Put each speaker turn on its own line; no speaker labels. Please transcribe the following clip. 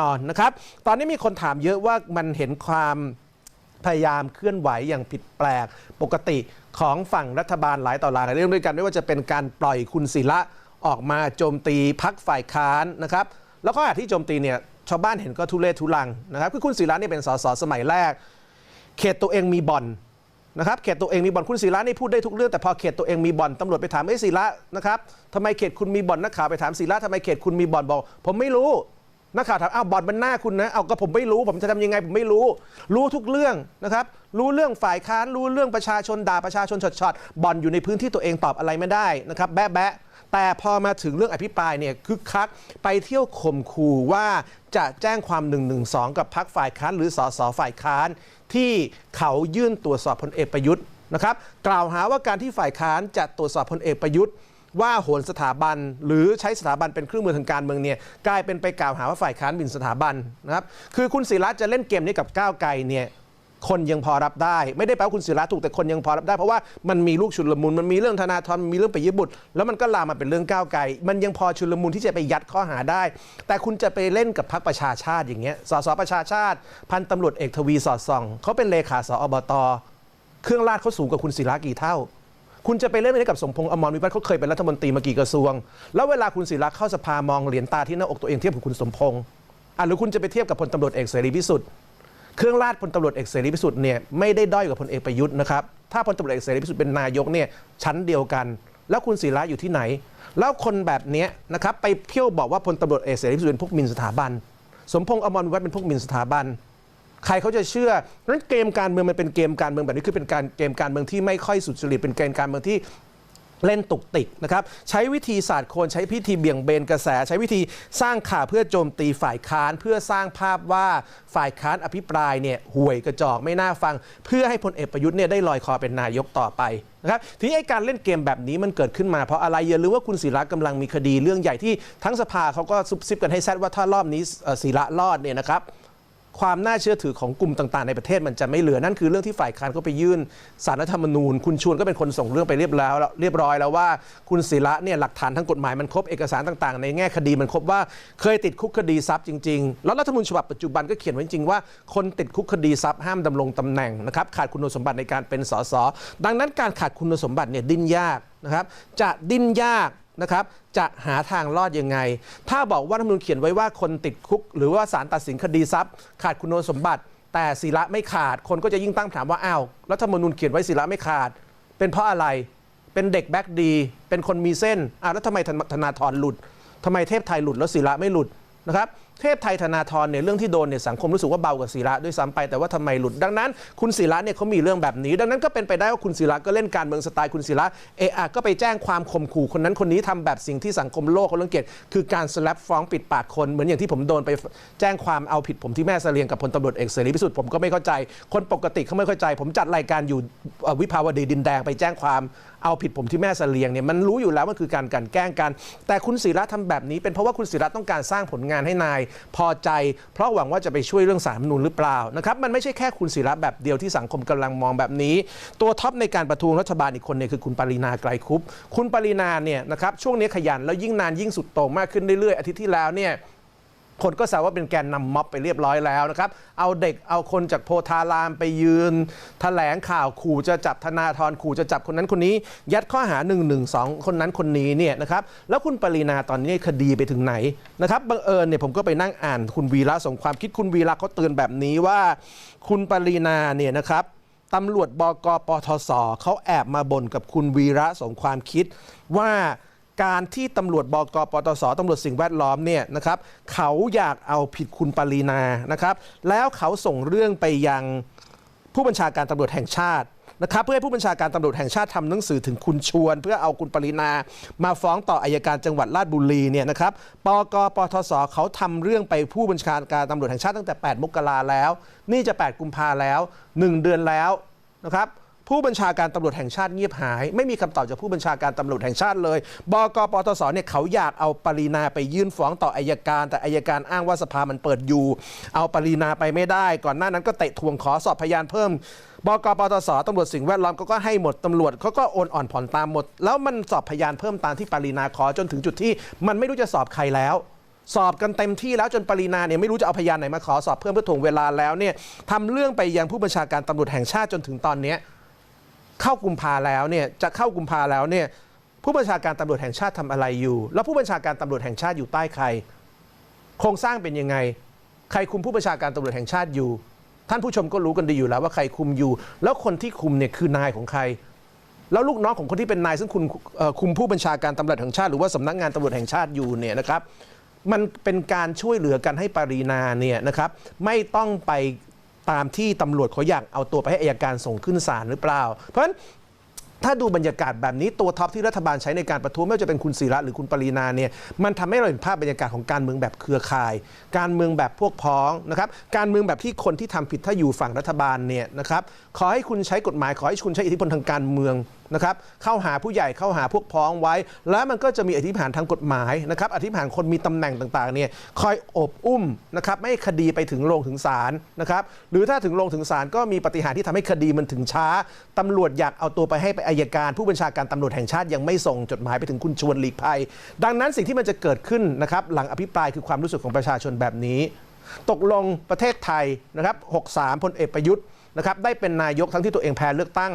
อ่อนนะครับ ตอนนี้มีคนถามเยอะว่ามันเห็นความพยายามเคลื่อนไหวอย่างผิดแปลกปกติของฝั่งรัฐบาลหลายต่อหลายเรื่องด้วยกันไม่ว่าจะเป็นการปล่อยคุณศิระออกมาโจมตีพักฝ่ายค้านนะครับ แล้วก็ที่โจมตีเนี่ยชาวบ้านเห็นก็ทุเรศทุลังนะครับคือคุณศิระเนี่ยเป็นสสสมัยแรก เขตตัวเองมีบ่อนนะครับเขตตัวเองมีบ่อนคุณศิระนี่พูดได้ทุกเรื่องแต่พอเขตตัวเองมีบ่อนตำรวจไปถามไอ้ศิระนะครับทำไมเขตคุณมีบ่อนนักข่าวไปถามศิระทำไมเขตคุณมีบ่อนบอก ผมไม่รู้ นักข่าวถามอ้าวบอนมันหน้าคุณนะเอาก็ผมไม่รู้ ผมจะทำยังไงผมไม่รู้ รู้ทุกเรื่องนะครับ รู้เรื่องฝ่ายค้านรู้เรื่องประชาชนด่าประชาชนช็อตๆบอนอยู่ในพื้นที่ตัวเองตอบอะไรไม่ได้นะครับ แบะแบะแต่พอมาถึงเรื่องอภิปรายเนี่ยคึกคักไปเที่ยวข่มขู่ว่าจะแจ้งความ 112 กับพักฝ่ายค้านหรือสสฝ่ายค้าน ที่เขายื่นตรวจสอบพลเอกประยุทธ์นะครับ กล่าวหาว่าการที่ฝ่ายค้านจะตรวจสอบพลเอกประยุทธ์ ว่าโหนสถาบัน หรือใช้สถาบันเป็นเครื่องมือทางการเมืองเนี่ยกลายเป็นไปกล่าวหาว่าฝ่ายค้านหมิ่นสถาบันนะครับคือคุณศิระจะเล่นเกมนี้กับก้าวไกลเนี่ยคนยังพอรับได้ ไม่ได้แปลว่าคุณศิระถูกแต่คนยังพอรับได้ เพราะว่ามันมีลูกชุลมุนมันมีเรื่องธนาธรมีเรื่องไปยบุตร แล้วมันก็ลามมาเป็นเรื่องก้าวไกลมันยังพอชุลมุนที่จะไปยัดข้อหาได้ แต่คุณจะไปเล่นกับพรรคประชาชาติอย่างเงี้ยสสประชาชาติ พันตำรวจเอกทวีสอดส่องเขาเป็นเลขาสอบตเครื่องราชเขาสูงกว่าคุณศิระกี่เท่า คุณจะไปเล่นอะไรกับสมพงษ์อมรวิวัฒน์เขาเคยเป็นรัฐมนตรีมากี่กระทรวง แล้วเวลาคุณศิระเข้าสภามองเหรียญตาที่หน้าอกตัวเองเทียบกับคุณสมพงษ์อะหรือคุณจะไปเทียบกับพลตำรวจเอกเสรีพิสุทธิ์เครื่องราชพลตำรวจเอกเสรีพิสุทธิ์เนี่ยไม่ได้ด้อยกว่าพลเอกประยุทธ์นะครับถ้าพลตำรวจเอกเสรีพิสุทธิ์เป็นนายกเนี่ยชั้นเดียวกัน แล้วคุณศิระอยู่ที่ไหน แล้วคนแบบนี้นะครับไปเที่ยวบอกว่าพลตำรวจเอกเสรีพิสุทธิ์เป็นพวกมินสถาบัน สมพงษ์อมรวิวัฒน์เป็นพวกมินสถาบัน ใครเขาจะเชื่อนั้นเกมการเมืองมันเป็นเกมการเมืองแบบนี้คือเป็นการเกมการเมืองที่ไม่ค่อยสุจริตเป็นเกมการเมืองที่เล่นตุกติกนะครับใช้วิธีศาสตร์โคนใช้วิธีเบี่ยงเบนกระแส ใช้วิธีสร้างข่าวเพื่อโจมตีฝ่ายค้าน เพื่อสร้างภาพว่าฝ่ายค้านอภิปรายเนี่ยห่วยกระจอกไม่น่าฟัง เพื่อให้พลเอกประยุทธ์เนี่ยได้ลอยคอเป็นนายกต่อไปนะครับทีนี้ไอ้การเล่นเกมแบบนี้มันเกิดขึ้นมาเพราะอะไรอย่าลืมว่าคุณศิระกำลังมีคดีเรื่องใหญ่ที่ทั้งสภาเขาก็ซุบซิบกันให้แซดว่าถ้ารอบนี้ศิระรอดเนี่ยนะครับ ความน่าเชื่อถือของกลุ่มต่างๆในประเทศมันจะไม่เหลือนั่นคือเรื่องที่ฝ่ายค้านเขาไปยื่นสารรัฐธรรมนูญ คุณชวนก็เป็นคนส่งเรื่องไปเรียบแล้วเรียบร้อยแล้วว่าคุณศิระเนี่ยหลักฐานทางกฎหมายมันครบเอกสารต่างๆ ในแง่คดีมันครบว่าเคยติดคุกคดีทรัพย์จริงๆ แล้วรัฐธรรมนูญฉบับปัจจุบันก็เขียนไว้จริงว่าคนติดคุกคดีทรัพย์ห้ามดำรงตำแหน่งนะครับขาดคุณสมบัติในการเป็นสสดังนั้นการขาดคุณสมบัติเนี่ยดิ้นยากนะครับจะดิ้นยาก นะครับจะหาทางรอดยังไง ถ้าบอกว่ารัฐมนูญเขียนไว้ว่าคนติดคุก หรือว่าศาลตัดสินคดีทรัพย์ ขาดคุณสมบัติ แต่ศิระไม่ขาด คนก็จะยิ่งตั้งถามว่าอ้าวรัฐมนูญเขียนไว้ศิระไม่ขาด เป็นเพราะอะไรเป็นเด็กแบ็กดี เป็นคนมีเส้นอ้าวแล้วทำไมธนธนาธรหลุดทำไมเทพไทยหลุดแล้วศิระไม่หลุดนะครับ เทพไทยธนาธรเนี่ยเรื่องที่โดนเนี่ยสังคมรู้สึกว่าเบากว่าศิระด้วยซ้ำไปแต่ว่าทำไมหลุดดังนั้น คุณศิระเนี่ยเขามีเรื่องแบบนี้ ดังนั้นก็เป็นไปได้ว่าคุณศิระก็เล่นการเมืองสไตล์คุณศิระเอะอะก็ไปแจ้งความข่มขู่คนนั้นคนนี้ทำแบบสิ่งที่สังคมโลกเขาเรื่องเกียดคือการสแลปฟ้องปิดปากคนเหมือนอย่างที่ผมโดนไปแจ้งความเอาผิดผมที่แม่เสลียงกับพลตำรวจเอกเสรีพิสุทธิ์ผมก็ไม่เข้าใจคนปกติเขาไม่เข้าใจ ผมจัดรายการอยู่วิภาวดีดินแดงไปแจ้งความเอาผิดผมที่แม่เสลียงเนี่ยมันรู้อยู่แล้วมันคือการกันแกล้งกัน แต่คุณศิระทำแบบนี้เป็นเพราะว่าคุณศิระต้องการสร้างผลงานให้นายพอใจ เพราะหวังว่าจะไปช่วยเรื่องสารมนูญหรือเปล่านะครับมันไม่ใช่แค่คุณศิระแบบเดียวที่สังคมกำลังมองแบบนี้ ตัวท็อปในการประท้วงรัฐบาลอีกคนเนี่ยคือคุณปรินาไกรคุป คุณปรินาเนี่ยนะครับช่วงนี้ขยันแล้วยิ่งนานยิ่งสุดโต่งมากขึ้นเรื่อยๆอาทิตย์ที่แล้วเนี่ย คนก็แซวว่าเป็นแกนนำม็อบไปเรียบร้อยแล้วนะครับ เอาเด็กเอาคนจากโพธารามไปยืนแถลงข่าวขู่จะจับธนาธรขู่จะจับคนนั้นคนนี้ ยัดข้อหา1นึคนนั้นคนนี้เนี่ยนะครับแล้วคุณปรินาตอนนี้คดีไปถึงไหนนะครับบังเอิญเนี่ยผมก็ไปนั่งอ่านคุณวีระสงความคิดคุณวีระเขาเตือนแบบนี้ว่า คุณปรินาเนี่ยนะครับตำรวจบกปทศเขาแอบมาบ่นกับคุณวีระสมความคิดว่า การที่ตำรวจบกปทศตำรวจสิ่งแวดล้อมเนี่ยนะครับเขาอยากเอาผิดคุณปรีนานะครับ แล้วเขาส่งเรื่องไปยังผู้บัญชาการตำรวจแห่งชาตินะครับเพื่อให้ผู้บัญชาการตำรวจแห่งชาติทำหนังสือถึงคุณชวน เพื่อเอาคุณปรินา มาฟ้องต่ออายการจังหวัดราชบุรีเนี่ยนะครับปกปทศเขาทำเรื่องไปผู้บัญชาการตำรวจแห่งชาติตั้งแต่ 8 มกราแล้ว นี่จะ 8 กุมภาแล้ว 1 เดือนแล้วนะครับ ผู้บัญชาการตำรวจแห่งชาติเงียบหาย ไม่มีคำตอบจากผู้บัญชาการตำรวจแห่งชาติเลย บกปตสเนี่ยเขาอยากเอาปรีนาไปยื่นฟ้องต่ออายการ แต่อายการอ้างว่าสภามันเปิดอยู่ เอาปรีนาไปไม่ได้ ก่อนหน้านั้นก็เตะทวงขอสอบพยานเพิ่มบกปตสตำรวจสิ่งแวดล้อมเขาก็ให้หมดตำรวจเขาก็โอนอ่อนผ่อนตามหมด แล้วมันสอบพยานเพิ่มตามที่ปรีนาขอจนถึงจุดที่ มันไม่รู้จะสอบใครแล้ว สอบกันเต็มที่แล้วจนปรินาเนี่ยไม่รู้จะเอาพยานไหนมาขอสอบเพิ่มเพื่อถ่วงเวลาแล้วเนี่ยทำเรื่องไปยังผู้บัญชาการตำรวจแห่งชาติจนถึงตอนเนี้ เข้ากุมภาแล้วเนี่ยจะเข้ากุมภาแล้วเนี่ยผู้บัญชาการตำรวจแห่งชาติทำอะไรอยู่ แล้วผู้บัญชาการตำรวจแห่งชาติอยู่ใต้ใคร โครงสร้างเป็นยังไง ใครคุมผู้บัญชาการตำรวจแห่งชาติอยู่ ท่านผู้ชมก็รู้กันดีอยู่แล้วว่าใครคุมอยู่ แล้วคนที่คุมเนี่ยคือนายของใคร แล้วลูกน้องของคนที่เป็นนายซึ่งคุณคุมผู้บัญชาการตำรวจแห่งชาติ หรือว่าสำนักงานตำรวจแห่งชาติอยู่เนี่ยนะครับมันเป็นการช่วยเหลือกันให้ปรีนาเนี่ยนะครับไม่ต้องไป ตามที่ตำรวจเขาอยากเอาตัวไปให้อายการส่งขึ้นศาลหรือเปล่า เพราะฉะนั้นถ้าดูบรรยากาศแบบนี้ตัวท็อปที่รัฐบาลใช้ในการประท้วงไม่ว่าจะเป็นคุณศิระหรือคุณปรีนาเนี่ยมันทำให้เราเห็นภาพบรรยากาศของการเมืองแบบเครือข่าย การเมืองแบบพวกพ้องนะครับการเมืองแบบที่คนที่ทำผิดถ้าอยู่ฝั่งรัฐบาลเนี่ยนะครับขอให้คุณใช้กฎหมายขอให้คุณใช้อิทธิพลทางการเมือง นะครับเข้าหาผู้ใหญ่เข้าหาพวกพ้องไว้ แล้วมันก็จะมีอธิษฐานทางกฎหมายนะครับอธิษฐานคนมีตำแหน่งต่างๆเนี่ยคอยอบอุ้มนะครับไม่คดีไปถึงโรงถึงศาลนะครับหรือถ้าถึงโรงถึงศาลก็มีปฏิหารที่ทำให้คดีมันถึงช้าตำรวจอยากเอาตัวไปให้ไปอายการ ผู้บัญชาการตำรวจแห่งชาติยังไม่ส่งจดหมายไปถึงคุณชวนหลีกภัย ดังนั้นสิ่งที่มันจะเกิดขึ้นนะครับหลังอภิปรายคือความรู้สึกของประชาชนแบบนี้ ตกลงประเทศไทยนะครับ 63 พลเอกประยุทธ์นะครับได้เป็นนายกทั้งที่ตัวเองแพ้เลือกตั้ง